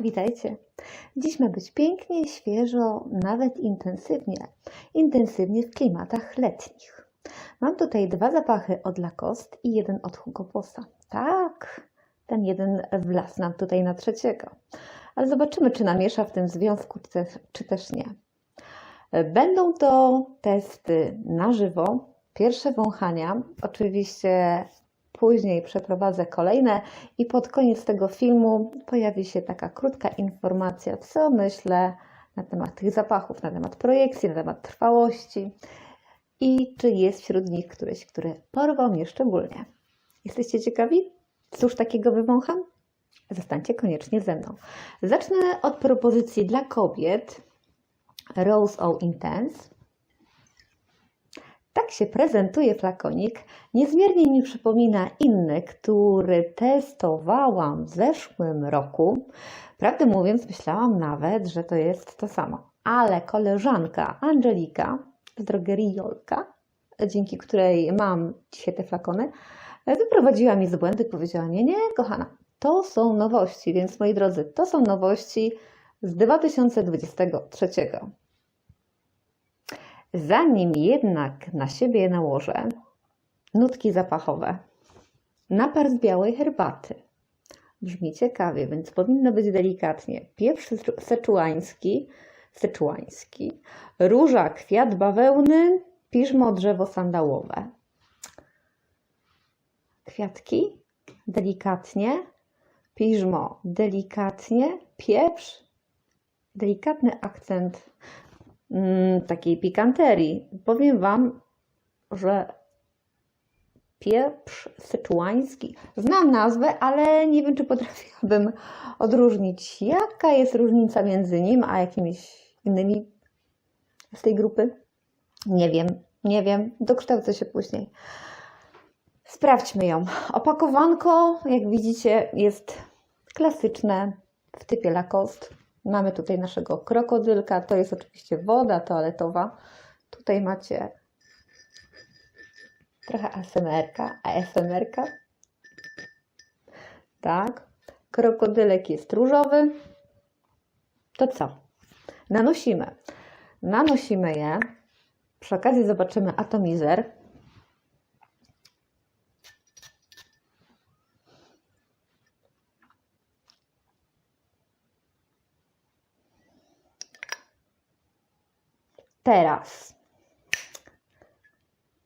Witajcie. Dziś ma być pięknie, świeżo, nawet intensywnie. Intensywnie w klimatach letnich. Mam tutaj dwa zapachy od Lacoste i jeden od Hugo Bossa. Tak, ten jeden wlazł nam tutaj na trzeciego. Ale zobaczymy, czy namiesza w tym związku, czy też, czy też nie. Będą to testy na żywo, pierwsze wąchania. Oczywiście później przeprowadzę kolejne i pod koniec tego filmu pojawi się taka krótka informacja, co myślę na temat tych zapachów, na temat projekcji, na temat trwałości i czy jest wśród nich któryś, który porwał mnie szczególnie. Jesteście ciekawi? Cóż takiego wywącham? Zostańcie koniecznie ze mną. Zacznę od propozycji dla kobiet Rose O Intense. Tak się prezentuje flakonik. Niezmiernie mi przypomina inny, który testowałam w zeszłym roku. Prawdę mówiąc, myślałam nawet, że to jest to samo. Ale koleżanka Angelika z drogerii Jolka, dzięki której mam dzisiaj te flakony, wyprowadziła mi z błędu i powiedziała: Nie, nie, kochana, to są nowości, więc moi drodzy, to są nowości z 2023. Zanim jednak na siebie nałożę, nutki zapachowe. Napar z białej herbaty. Brzmi ciekawie, więc powinno być delikatnie. Pieprz seczułański, seczułański, róża, kwiat bawełny, piżmo, drzewo sandałowe. Kwiatki delikatnie, piżmo delikatnie, pieprz, delikatny akcent takiej pikanterii. Powiem Wam, że pieprz syczuański. Znam nazwę, ale nie wiem, czy potrafiłabym odróżnić, jaka jest różnica między nim a jakimiś innymi z tej grupy. Nie wiem, nie wiem, dokształcę się później. Sprawdźmy ją. Opakowanko, jak widzicie, jest klasyczne w typie Lacoste. Mamy tutaj naszego krokodylka, to jest oczywiście woda toaletowa. Tutaj macie trochę ASMR-ka, ASMR-ka. Tak. Krokodylek jest różowy. To co? Nanosimy. Nanosimy je. Przy okazji zobaczymy atomizer. Teraz.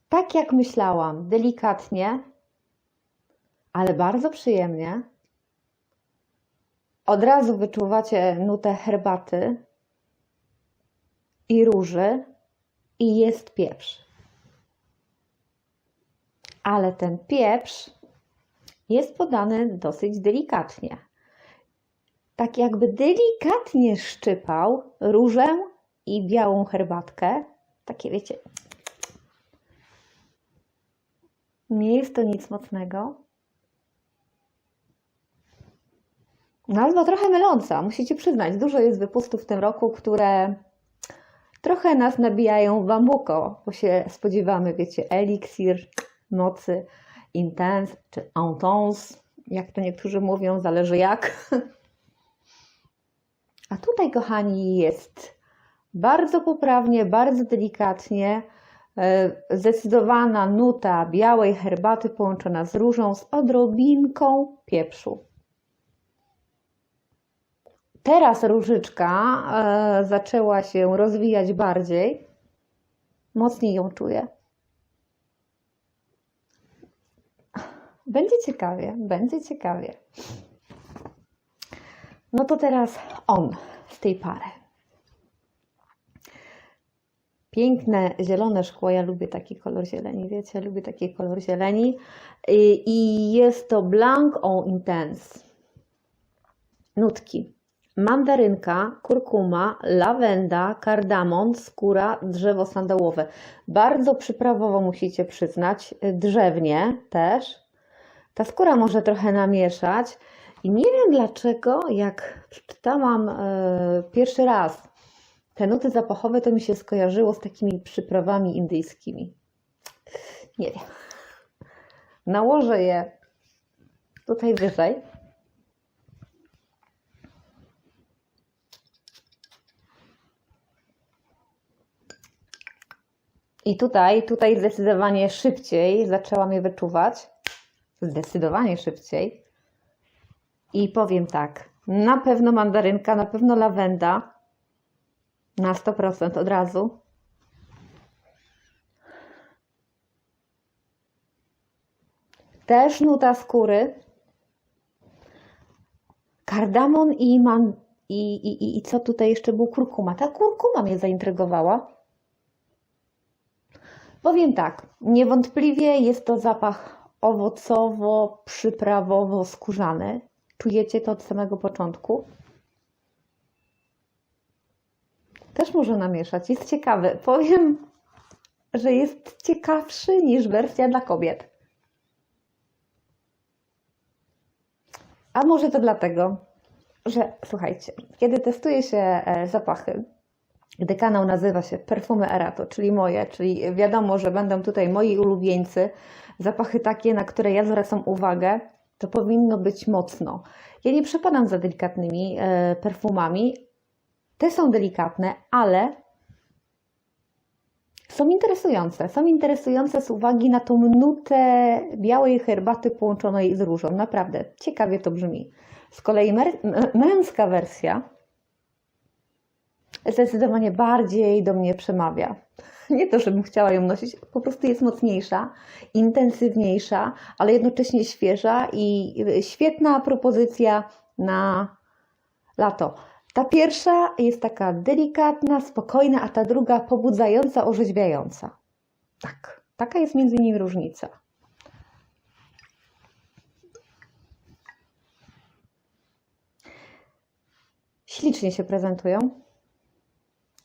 Tak jak myślałam, delikatnie, ale bardzo przyjemnie. Od razu wyczuwacie nutę herbaty i róży, i jest pieprz. Ale ten pieprz jest podany dosyć delikatnie. Tak jakby delikatnie szczypał różę i białą herbatkę. Takie wiecie. Nie jest to nic mocnego. Nazwa trochę myląca, musicie przyznać. Dużo jest wypustów w tym roku, które trochę nas nabijają w bambuko, bo się spodziewamy, wiecie, eliksir, nocy, intense czy intense, jak to niektórzy mówią, zależy jak. A tutaj, kochani, jest bardzo poprawnie, bardzo delikatnie, zdecydowana nuta białej herbaty połączona z różą z odrobinką pieprzu. Teraz różyczka e, zaczęła się rozwijać bardziej. Mocniej ją czuję. Będzie ciekawie, będzie ciekawie. No to teraz on z tej pary. Piękne zielone szkło. Ja lubię taki kolor zieleni, wiecie, lubię taki kolor zieleni. I, jest to Blanc en Intense. Nutki mandarynka, kurkuma, lawenda, kardamon, skóra, drzewo sandałowe. Bardzo przyprawowo musicie przyznać, drzewnie też. Ta skóra może trochę namieszać i nie wiem dlaczego, jak przeczytałam e, pierwszy raz te nuty zapachowe, to mi się skojarzyło z takimi przyprawami indyjskimi. Nie wiem. Nałożę je tutaj wyżej. I tutaj, tutaj zdecydowanie szybciej zaczęłam je wyczuwać. Zdecydowanie szybciej. I powiem tak, na pewno mandarynka, na pewno lawenda. Na 100% od razu. Też nuta skóry. Kardamon i, man, i, i, i, co tutaj jeszcze był? Kurkuma. Ta kurkuma mnie zaintrygowała. Powiem tak, niewątpliwie jest to zapach owocowo-przyprawowo-skórzany. Czujecie to od samego początku? Też może namieszać. Jest ciekawy. Powiem, że jest ciekawszy niż wersja dla kobiet. A może to dlatego, że słuchajcie, kiedy testuje się e, zapachy, gdy kanał nazywa się Perfumy Erato, czyli moje, czyli wiadomo, że będą tutaj moi ulubieńcy, zapachy takie, na które ja zwracam uwagę, to powinno być mocno. Ja nie przepadam za delikatnymi e, perfumami. Te są delikatne, ale są interesujące. Są interesujące z uwagi na tą nutę białej herbaty połączonej z różą. Naprawdę ciekawie to brzmi. Z kolei męska wersja zdecydowanie bardziej do mnie przemawia. Nie to, żebym chciała ją nosić, po prostu jest mocniejsza, intensywniejsza, ale jednocześnie świeża i świetna propozycja na lato. Ta pierwsza jest taka delikatna, spokojna, a ta druga pobudzająca, orzeźwiająca. Tak, taka jest między nimi różnica. Ślicznie się prezentują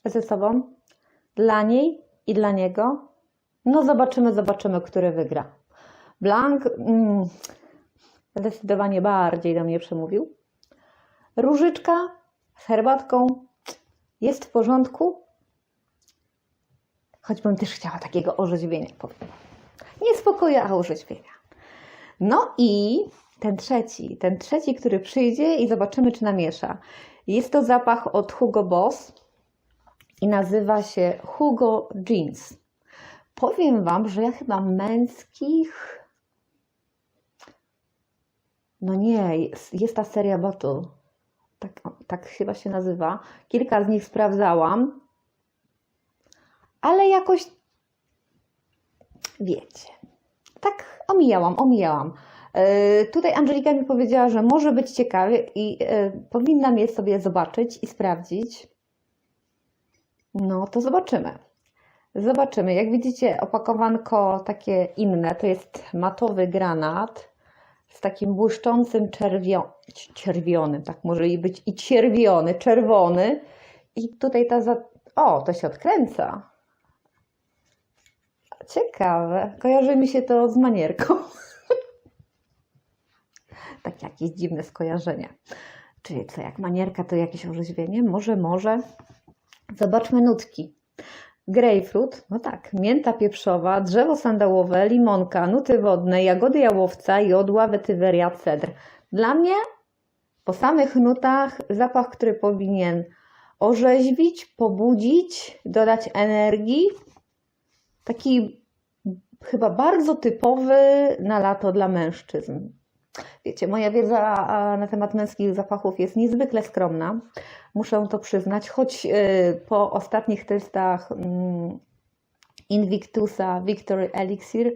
ze sobą, dla niej i dla niego. No zobaczymy, zobaczymy, który wygra. Blanc mm, zdecydowanie bardziej do mnie przemówił. Różyczka z herbatką jest w porządku, choćbym też chciała takiego orzeźwienia, powiem. Nie spokoju, a orzeźwienia. No i ten trzeci, ten trzeci, który przyjdzie i zobaczymy, czy namiesza. Jest to zapach od Hugo Boss i nazywa się Hugo Jeans. Powiem Wam, że ja chyba męskich. No nie, jest, jest ta seria Bottle. Tak, tak chyba się nazywa. Kilka z nich sprawdzałam, ale jakoś wiecie. Tak omijałam, omijałam. Yy, tutaj Angelika mi powiedziała, że może być ciekawie i yy, powinnam je sobie zobaczyć i sprawdzić. No to zobaczymy. Zobaczymy. Jak widzicie, opakowanko takie inne to jest matowy granat z takim błyszczącym czerwio... czerwionym, tak może i być i czerwiony, czerwony. I tutaj ta za... O, to się odkręca. Ciekawe. Kojarzy mi się to z manierką. tak jakieś dziwne skojarzenie. Czyli co, jak manierka to jakieś orzeźwienie? Może, może. Zobaczmy nutki. Grejpfrut, no tak, mięta pieprzowa, drzewo sandałowe, limonka, nuty wodne, jagody jałowca, jodła, wetyweria, cedr. Dla mnie po samych nutach zapach, który powinien orzeźwić, pobudzić, dodać energii. Taki chyba bardzo typowy na lato dla mężczyzn. Wiecie, moja wiedza na temat męskich zapachów jest niezwykle skromna. Muszę to przyznać, choć y, po ostatnich testach mm, Invictusa Victory Elixir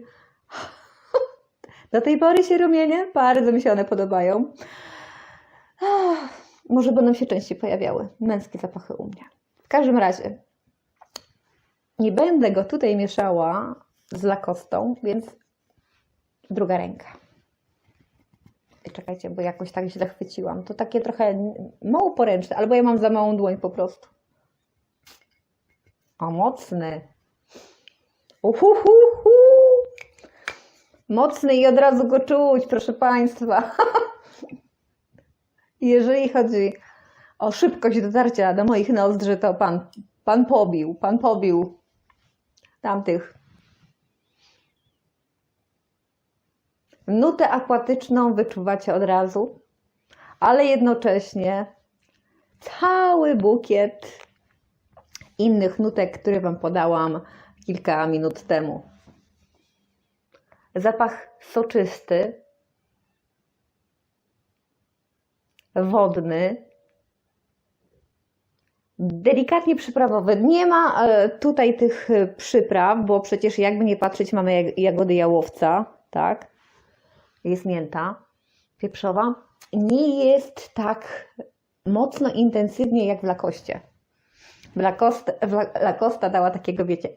do tej pory się rumienię, bardzo mi się one podobają. Może będą się częściej pojawiały męskie zapachy u mnie. W każdym razie nie będę go tutaj mieszała z lakostą, więc druga ręka. Czekajcie, bo jakoś tak źle chwyciłam. To takie trochę mało poręczne, albo ja mam za małą dłoń po prostu. O, mocny. Uhuhuhu. Mocny i od razu go czuć, proszę Państwa. Jeżeli chodzi o szybkość dotarcia do moich nozdrzy, to Pan, pan pobił, Pan pobił tamtych Nutę akwatyczną wyczuwacie od razu, ale jednocześnie cały bukiet innych nutek, które Wam podałam kilka minut temu. Zapach soczysty, wodny, delikatnie przyprawowy. Nie ma e, tutaj tych przypraw, bo przecież jakby nie patrzeć, mamy jag- jagody jałowca, tak? Jest mięta pieprzowa. Nie jest tak mocno intensywnie jak w lakoście. W Lacoste, w dała takiego, wiecie,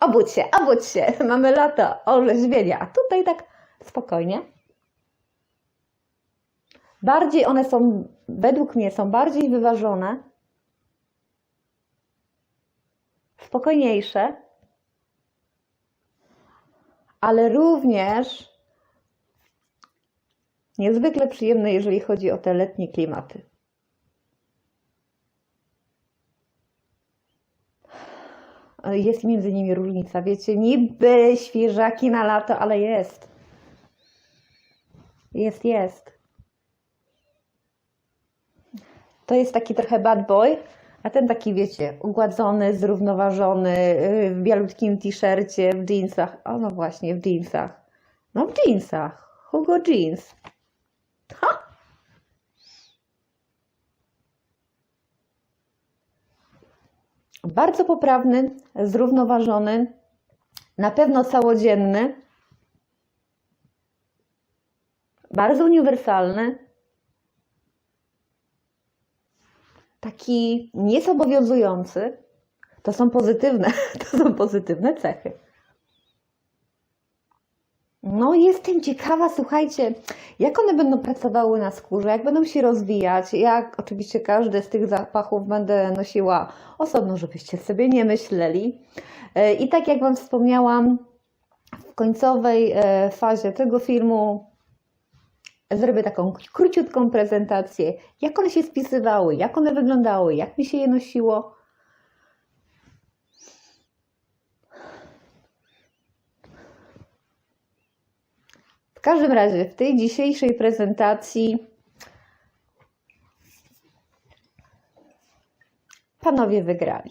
obudź się, obudź się, mamy lato, orzeźwienia. A tutaj tak spokojnie. Bardziej one są, według mnie, są bardziej wyważone, spokojniejsze, ale również niezwykle przyjemne, jeżeli chodzi o te letnie klimaty. Jest między nimi różnica, wiecie, niby świeżaki na lato, ale jest. Jest, jest. To jest taki trochę bad boy, a ten taki, wiecie, ugładzony, zrównoważony, yy, w bialutkim t-shircie, w jeansach. O, no właśnie, w jeansach. No w jeansach. Hugo Jeans. Bardzo poprawny, zrównoważony, na pewno całodzienny, bardzo uniwersalny, taki niezobowiązujący. To są pozytywne, to są pozytywne cechy. No, jestem ciekawa, słuchajcie, jak one będą pracowały na skórze, jak będą się rozwijać. Jak oczywiście każdy z tych zapachów będę nosiła osobno, żebyście sobie nie myśleli. E, I tak jak Wam wspomniałam, w końcowej e, fazie tego filmu zrobię taką króciutką prezentację, jak one się spisywały, jak one wyglądały, jak mi się je nosiło. Każdym razie w tej dzisiejszej prezentacji panowie wygrali.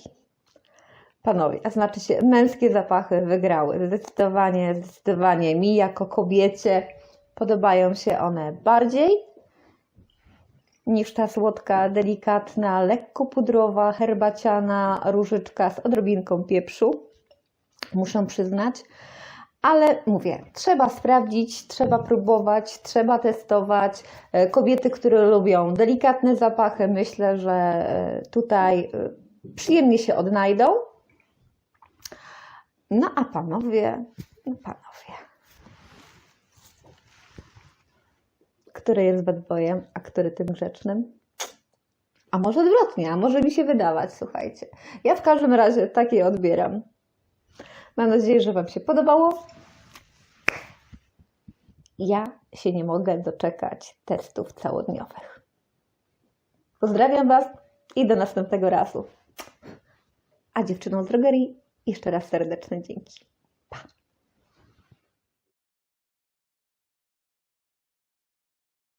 Panowie, a znaczy się męskie zapachy wygrały. Zdecydowanie, zdecydowanie mi jako kobiecie podobają się one bardziej niż ta słodka, delikatna, lekko pudrowa, herbaciana różyczka z odrobinką pieprzu. Muszę przyznać. Ale mówię, trzeba sprawdzić, trzeba próbować, trzeba testować. E, Kobiety, które lubią delikatne zapachy, myślę, że e, tutaj e, przyjemnie się odnajdą. No a panowie, no panowie, który jest bad boyem, a który tym grzecznym? A może odwrotnie, a może mi się wydawać, słuchajcie. Ja w każdym razie takie odbieram. Mam nadzieję, że Wam się podobało. Ja się nie mogę doczekać testów całodniowych. Pozdrawiam Was i do następnego razu. A dziewczynom z drogerii jeszcze raz serdeczne dzięki.